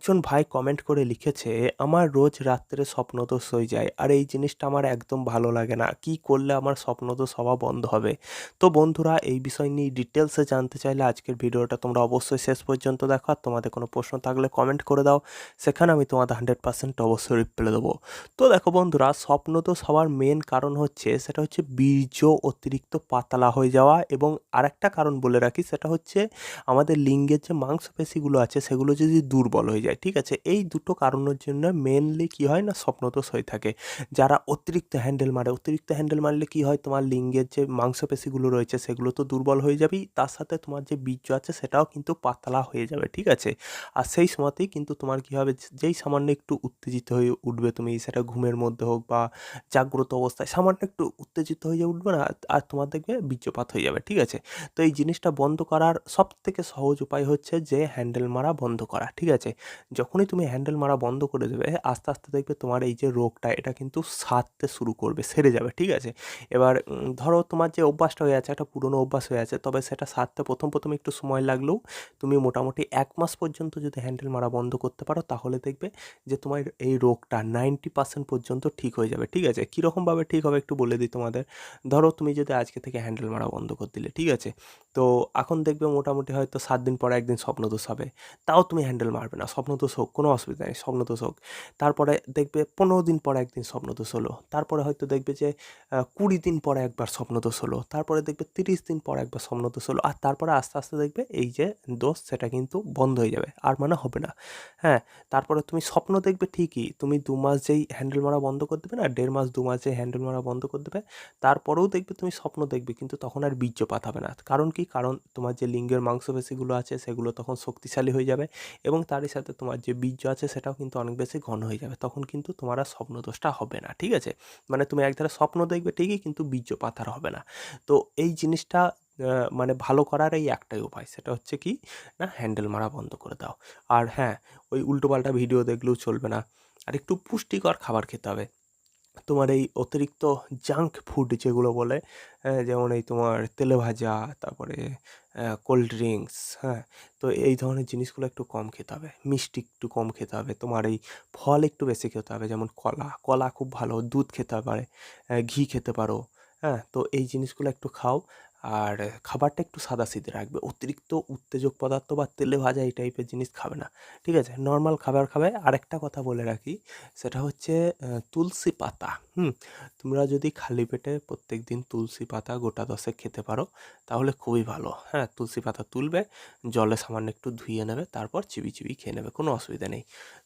একজন ভাই কমেন্ট করে লিখেছে, আমার রোজ রাত্রে স্বপ্নদোষ হয়ে যায়, আর এই জিনিসটা আমার একদম ভালো লাগে না। কি করলে আমার স্বপ্নদোষ হওয়া বন্ধ হবে? তো বন্ধুরা, এই বিষয় নিয়ে ডিটেলসে জানতে চাইলে আজকের ভিডিওটা তোমরা অবশ্যই শেষ পর্যন্ত দেখো, আর তোমাদের কোনো প্রশ্ন থাকলে কমেন্ট করে দাও, সেখানে আমি তোমাদের হান্ড্রেড পার্সেন্ট অবশ্যই রিপ্লাই দেবো। তো দেখো বন্ধুরা স্বপ্নদোষ হওয়ার মেন কারণ হচ্ছে, সেটা হচ্ছে বীর্য অতিরিক্ত পাতলা হয়ে যাওয়া এবং আরেকটা কারণ বলে রাখি, সেটা হচ্ছে আমাদের লিঙ্গের যে মাংসপেশিগুলো আছে, সেগুলো যদি দুর্বল হয়ে যায় ঠিক আছে? এই দুটো কারণের জন্য মেনলি কী হয় না, স্বপ্নদোষ হয়ে থাকে। যারা অতিরিক্ত হ্যান্ডেল মারে, অতিরিক্ত হ্যান্ডেল মারলে কী হয়? তোমার লিঙ্গের যে মাংসপেশিগুলো রয়েছে, সেগুলো তো দুর্বল হয়ে যাবেই। তার সাথে তোমার যে বীর্য আছে, সেটাও কিন্তু পাতলা হয়ে যাবে, ঠিক আছে? আর সেই সময়তেই কিন্তু তোমার কী হবে? যেই সামান্য একটু উত্তেজিত হয়ে উঠবে তুমি, সেটা ঘুমের মধ্যে হোক বা জাগ্রত অবস্থায়, সামান্য একটু উত্তেজিত হয়ে উঠবে না, আর তোমার দেখবে বীর্যপাত হয়ে যাবে, ঠিক আছে? তো এই জিনিসটা বন্ধ করার সব থেকে সহজ উপায় হচ্ছে যে হ্যান্ডেল মারা বন্ধ করা, ঠিক আছে? যখনই তুমি হ্যান্ডেল মারা বন্ধ করে দেবে, আস্তে আস্তে দেখবে তোমার এই যে রোগটা, এটা কিন্তু সারতে শুরু করবে, সেরে যাবে, ঠিক আছে? এবার ধরো তোমার যে অভ্যাসটা হয়ে আছে, একটা পুরনো অভ্যাস হয়ে আছে, তবে সেটা সারতে প্রথম প্রথম একটু সময় লাগলেও তুমি মোটামুটি এক মাস পর্যন্ত যদি হ্যান্ডেল মারা বন্ধ করতে পারো, তাহলে দেখবে যে তোমার এই রোগটা নাইনটি পার্সেন্ট পর্যন্ত ঠিক হয়ে যাবে, ঠিক আছে? কীরকমভাবে ঠিক হবে একটু বলে দিই তোমাদের। ধরো তুমি যদি আজকে থেকে হ্যান্ডেল মারা বন্ধ করে দিলে, ঠিক আছে? তো এখন দেখবে মোটামুটি হয়তো সাত দিন পরে একদিন স্বপ্নদোষ হবে, তাও তুমি হ্যান্ডেল মারবে না স্বপ্নদোষ হোক, কোনো অসুবিধা নেই স্বপ্নদোষ হোক। তারপরে দেখবে পনেরো দিন পরে একদিন স্বপ্ন স্বপ্নদোষ হলো। তারপরে হয়তো দেখবে যে কুড়ি দিন পরে একবার স্বপ্ন স্বপ্নদোষ হলো। তারপরে দেখবে তিরিশ দিন পর একবার স্বপ্ন স্বপ্নদোষ হলো। আর তারপরে আস্তে আস্তে দেখবে এই যে দোষ সেটা কিন্তু বন্ধ হয়ে যাবে। আর মানে হবে না। হ্যাঁ তারপরে তুমি স্বপ্ন দেখবে ঠিকই। তুমি দু মাস যেই হ্যান্ডেল মারা বন্ধ করে দেবে না, দেড় মাস, দু মাস যেই হ্যান্ডেল মারা বন্ধ করে দেবে, তারপরেও দেখবে তুমি স্বপ্ন দেখবে, কিন্তু তখন আর বীর্যপাত হবে না। কারণ কি? কারণ তোমার যে লিঙ্গের মাংসপেশিগুলো আছে, সেগুলো তখন শক্তিশালী হয়ে যাবে এবং তারই সাথে তোমার যে বীর্য আছে সেটাও কিন্তু অনেক বেশি ঘন হয়ে যাবে। তখন কিন্তু তোমার আর স্বপ্নদোষটা হবে না, ঠিক আছে? মানে তুমি একধারে স্বপ্ন দেখবে ঠিকই কিন্তু বীর্যপাত পাথার হবে না। তো এই জিনিসটা মানে ভালো করার এই একটাই উপায়। সেটা হচ্ছে কি, না হ্যান্ডেল মারা বন্ধ করে দাও। আর হ্যাঁ ওই উল্টোপাল্টা ভিডিও দেখলেও চলবে না। আর একটু পুষ্টিকর খাবার খেতে হবে। তোমার এই অতিরিক্ত জাঙ্ক ফুড যেগুলো বলে যেমন এই তোমার তেলে ভাজা, তারপরে কোল্ড ড্রিঙ্কস হ্যাঁ তো এই ধরনের জিনিসগুলো একটু কম খেতে হবে। মিষ্টি একটু কম খেতে হবে। তোমার এই ফল একটু বেশি খেতে হবে, যেমন কলা। কলা খুব ভালো, দুধ খেতে পারে ঘি খেতে পারো হ্যাঁ তো এই জিনিসগুলো একটু খাও। আর খাবারটা একটু সাদা সাদাসিধে রাখবে। অতিরিক্ত উত্তেজক পদার্থ বা তেলে ভাজা এই টাইপের জিনিস খাবে না। ঠিক আছে? নর্মাল খাবার খাবে। আরেকটা কথা বলে রাখি, সেটা হচ্ছে তুলসী পাতা। হুম? তোমরা যদি খালি পেটে প্রত্যেক দিন তুলসী পাতা গোটা দশে খেতে পারো, তাহলে খুবই ভালো। হ্যাঁ তুলসী পাতা তুলবে, জলে সামান্য একটু ধুয়ে নেবে, তারপর চিবি চিবি খেয়ে নেবে, কোনো অসুবিধা নেই।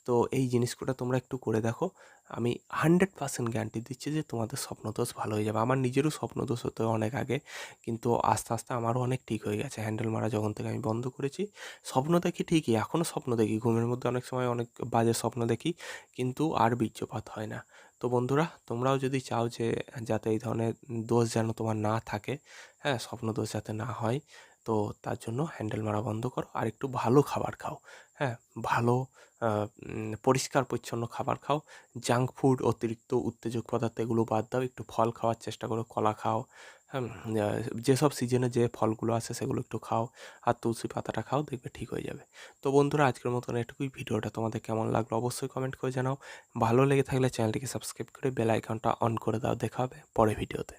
তো এই জিনিসগুলো তোমরা একটু করে দেখো। আমি হান্ড্রেড পার্সেন্ট গ্যারান্টি দিচ্ছি যে তোমাদের স্বপ্নদোষ ভালো হয়ে যাবে। আমার নিজেরও স্বপ্নদোষ হতো অনেক আগে, কিন্তু আস্তে আস্তে আমারও অনেক ঠিক হয়ে গেছে। হ্যান্ডেল মারা যখন থেকে আমি বন্ধ করেছি, স্বপ্ন দেখি ঠিকই এখনও স্বপ্ন দেখি। ঘুমের মধ্যে অনেক সময় অনেক বাজে স্বপ্ন দেখি, কিন্তু আর বীর্যপাত হয় না। তো বন্ধুরা, তোমরাও যদি চাও যে যাতে এই ধরনের দোষ যেন তোমার না থাকে হ্যাঁ স্বপ্ন দোষ যাতে না হয়, তো তার জন্য হ্যান্ডেল মারা বন্ধ করো। আর একটু ভালো খাবার খাও হ্যাঁ ভালো পরিষ্কার পরিচ্ছন্ন খাবার খাও। জাঙ্ক ফুড, অতিরিক্ত উত্তেজক পদার্থ এগুলো বাদ দাও, একটু ফল খাওয়ার চেষ্টা করো, কলা খাও যেসব সিজনে যে ফলগুলো আছে সেগুলো একটু খাও আর তুলসী পাতাটা খাও, দেখবে ঠিক হয়ে যাবে। তো বন্ধুরা, আজকের মতন এটুকুই। ভিডিওটা তোমাদের কেমন লাগল অবশ্যই কমেন্ট করে জানাও। ভালো লেগে থাকলে চ্যানেলটিকে সাবস্ক্রাইব করে বেল আইকনটা অন করে দাও। দেখা হবে পরে ভিডিওতে।